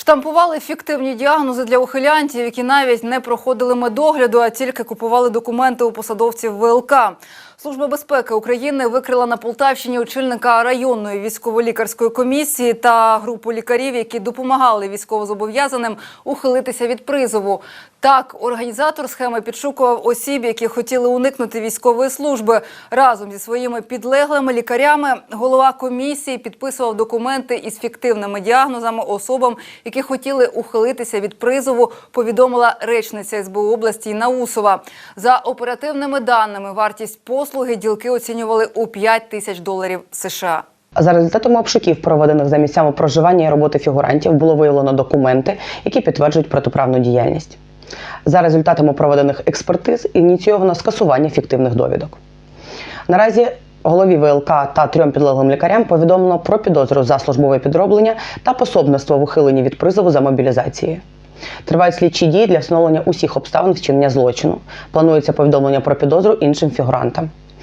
Штампували фіктивні діагнози для ухилянтів, які навіть не проходили медогляду, а тільки купували документи у посадовців ВЛК. Служба безпеки України викрила на Полтавщині очільника районної військово-лікарської комісії та групу лікарів, які допомагали військовозобов'язаним ухилитися від призову. Так, організатор схеми підшукував осіб, які хотіли уникнути військової служби. Разом зі своїми підлеглими лікарями голова комісії підписував документи із фіктивними діагнозами особам, які хотіли ухилитися від призову, повідомила речниця СБУ області Наусова. За оперативними даними, вартість послуги ділки оцінювали у 5 тисяч доларів США. За результатами обшуків, проведених за місцями проживання і роботи фігурантів, було виявлено документи, які підтверджують протиправну діяльність. За результатами проведених експертиз ініційовано скасування фіктивних довідок. Наразі голові ВЛК та трьом підлеглим лікарям повідомлено про підозру за службове підроблення та пособництво в ухиленні від призову за мобілізацією. Тривають слідчі дії для встановлення усіх обставин вчинення злочину. Планується повідомлення про підозру іншим фігурантам.